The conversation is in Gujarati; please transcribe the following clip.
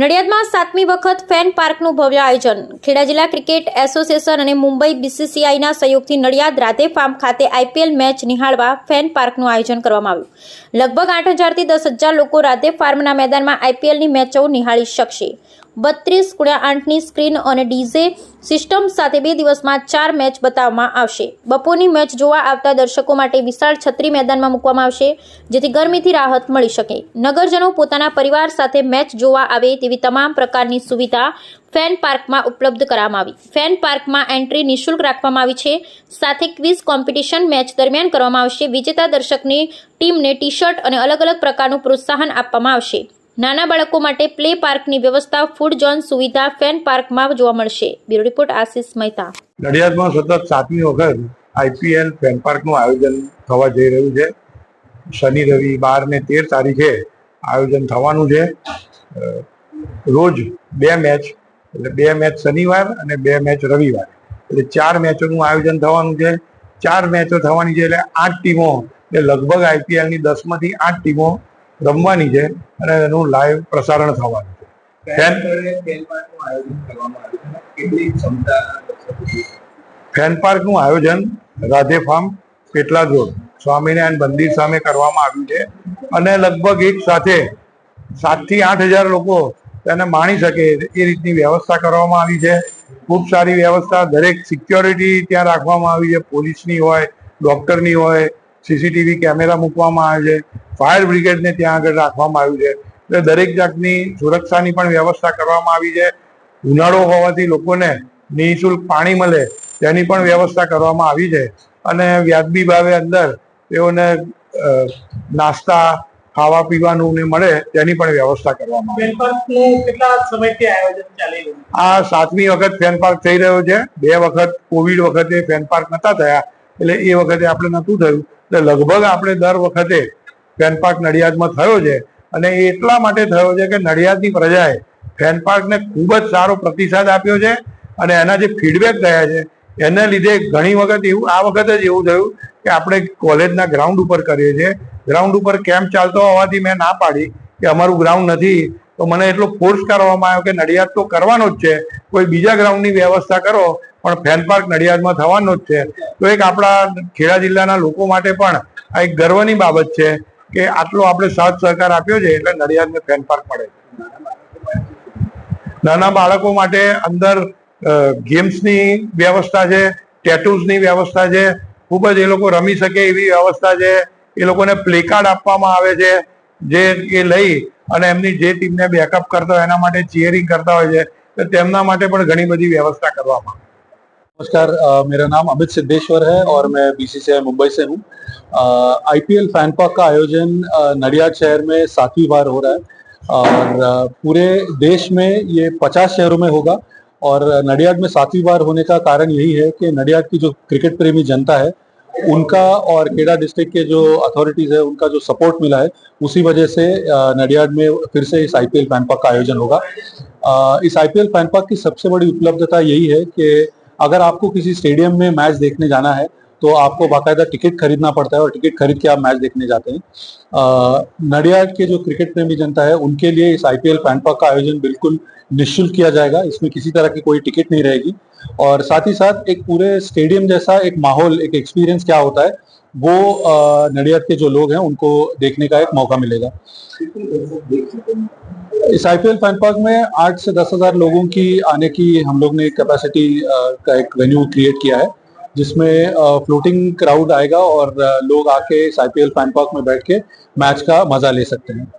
નડિયાદમાં સાતમી વખત ફેન પાર્કનું ભવ્ય આયોજન. ખેડા જિલ્લા ક્રિકેટ એસોસિએશન અને મુંબઈ બીસીસીઆઈના સહયોગથી નડિયાદ રાધે ફાર્મ ખાતે આઈપીએલ મેચ નિહાળવા ફેન પાર્કનું આયોજન કરવામાં આવ્યું. લગભગ આઠ હજારથી દસ હજાર લોકો રાધે ફાર્મના મેદાનમાં આઈપીએલની મેચો નિહાળી શકશે. બત્રીસ ગુણ્યા આઠની સ્ક્રીન અને ડીઝે સિસ્ટમ સાથે બે દિવસમાં ચાર મેચ બતાવવામાં આવશે. બપોરની મેચ જોવા આવતા દર્શકો માટે વિશાળ છત્રી મેદાનમાં મૂકવામાં આવશે, જેથી ગરમીથી રાહત મળી શકે. નગરજનો પોતાના પરિવાર સાથે મેચ જોવા આવે તેવી તમામ પ્રકારની સુવિધા ફેન પાર્કમાં ઉપલબ્ધ કરવામાં આવી. ફેન પાર્કમાં એન્ટ્રી નિઃશુલ્ક રાખવામાં આવી છે. સાથે ક્વિઝ કોમ્પિટિશન મેચ દરમિયાન કરવામાં આવશે. વિજેતા દર્શકની ટીમને ટી શર્ટ અને અલગ અલગ પ્રકારનું પ્રોત્સાહન આપવામાં આવશે. નાના બાળકો માટે પ્લે પાર્કની વ્યવસ્થા, ફૂડ ઝોન સુવિધા, ફેન પાર્કમાં જોવા મળશે. Bureau report, Ashish Mehta. નડિયાદમાં સતત સાતમી વખત આઈપીએલ ફેન પાર્કનું આયોજન થવા જઈ રહ્યું છે. શનિ, રવિ, બાર ને તેર તારીખે આયોજન થવાનું છે. રોજ બે મેચ, એટલે બે મેચ શનિવાર અને બે મેચ રવિવાર. એટલે ચાર મેચોનું આયોજન થવાનું છે. ચાર મેચો થવાની છે એટલે આઠ ટીમો, એટલે લગભગ આઈપીએલની દસમાંથી આઠ ટીમો રમવાની છે અને એનું લાઈવ પ્રસારણ થવાનું છે. ફેન પાર્કનું આયોજન રાધે ફાર્મ પેટલા રોડ સ્વામિનારાયણ મંદિર સામે કરવામાં આવ્યું છે અને લગભગ એક સાથે સાતથી આઠ હજાર લોકો તેને માણી શકે એ રીતની વ્યવસ્થા કરવામાં આવી છે. ખૂબ સારી વ્યવસ્થા. દરેક સિક્યોરિટી ત્યાં રાખવામાં આવી છે. પોલીસની હોય ડોક્ટરની હોય સીસીટીવી કેમેરા મૂકવામાં આવે છે ફાયર બ્રિગેડને ત્યાં આગળ રાખવામાં આવ્યું છે. એટલે દરેક જાતની સુરક્ષાની પણ વ્યવસ્થા કરવામાં આવી છે. ઉનાળો હોવાથી લોકોને નિઃશુલ્ક પાણી મળે તેની પણ વ્યવસ્થા કરવામાં આવી છે. અને વ્યાજબી ભાવે અંદર તેઓને નાસ્તા ખાવા પીવાનું ને મળે તેની પણ વ્યવસ્થા કરવામાં આવી? આ સાતમી વખત ફેન પાર્ક થઈ રહ્યો છે. બે વખત કોવિડ વખતે ફેન પાર્ક નતા થયા. એટલે એ વખતે આપણે નતું થયું. એટલે લગભગ આપણે દર વખતે ફેન પાર્ક નડિયાદમાં થયો છે અને એ એટલા માટે થયો છે કે નડિયાદની પ્રજાએ ફેન પાર્કને ખૂબ જ સારો પ્રતિસાદ આપ્યો છે અને એના જે ફીડબેક થયા છે, એને લીધે ઘણી વખત એવું, આ વખતે જ એવું થયું કે આપણે કોલેજના ગ્રાઉન્ડ ઉપર કરીએ છીએ. ગ્રાઉન્ડ ઉપર કેમ્પ ચાલતો હોવાથી મેં ના પાડી કે અમારું ગ્રાઉન્ડ નથી. તો મને એટલો ફોર્સ કરવામાં આવ્યો કે નડિયાદ તો કરવાનો જ છે. કોઈ બીજા ગ્રાઉન્ડની વ્યવસ્થા કરો. પણ ફેન પાર્ક નડિયાદમાં થવાનો જ છે. તો એક આપણા ખેડા જિલ્લાના લોકો માટે પણ આ એક ગર્વની બાબત છે કે આટલો આપણે સાથ સહકાર આપ્યો છે એટલે નડિયાદને ફેન પાર્ક મળે નાના બાળકો માટે અંદર ગેમ્સની વ્યવસ્થા છે, ટેટૂઝની વ્યવસ્થા છે, ખૂબ જ એ લોકો રમી શકે એવી વ્યવસ્થા છે. એ લોકોને પ્લે કાર્ડ આપવામાં આવે છે, જે એ લઈ અને એમની જે ટીમને બેકઅપ કરતા હોય એના માટે ચીયરિંગ કરતા હોય છે, તો તેમના માટે પણ ઘણી બધી વ્યવસ્થા કરવામાં આવે. नमस्कार मेरा नाम अमित सिद्धेश्वर है और मैं बीसीसीआई मुंबई से हूँ। आईपीएल फ़ैन पार्क का आयोजन नडियाद शहर में सातवीं बार हो रहा है और पूरे देश में ये पचास शहरों में होगा और नडियाद में सातवीं बार होने का कारण यही है कि नडियाद की जो क्रिकेट प्रेमी जनता है, उनका और केडा डिस्ट्रिक्ट के जो अथॉरिटीज है, उनका जो सपोर्ट मिला है, उसी वजह से नडियाड में फिर से इस आईपीएल फ़ैन पार्क का आयोजन होगा। इस आईपीएल फ़ैन पार्क की सबसे बड़ी उपलब्धता यही है कि अगर आपको किसी स्टेडियम में मैच देखने जाना है तो आपको बाकायदा टिकट खरीदना पड़ता है और टिकट खरीद के आप मैच देखने जाते हैं। नडियाड के जो क्रिकेट प्रेमी जनता है, उनके लिए इस आईपीएल पैनपाक का आयोजन बिल्कुल निःशुल्क किया जाएगा। इसमें किसी तरह की कोई टिकट नहीं रहेगी। और साथ ही साथ एक पूरे स्टेडियम जैसा एक माहौल, एक एक्सपीरियंस क्या होता है, वो नडियाद के जो लोग हैं, उनको देखने का एक मौका मिलेगा। इस आईपीएल फ़ैन पार्क में आठ से दस हज़ार लोगों की आने की हम लोग ने कैपेसिटी का एक वेन्यू क्रिएट किया है, जिसमें फ्लोटिंग क्राउड आएगा और लोग आके इस आईपीएल फ़ैन पार्क में बैठ के मैच का मज़ा ले सकते हैं।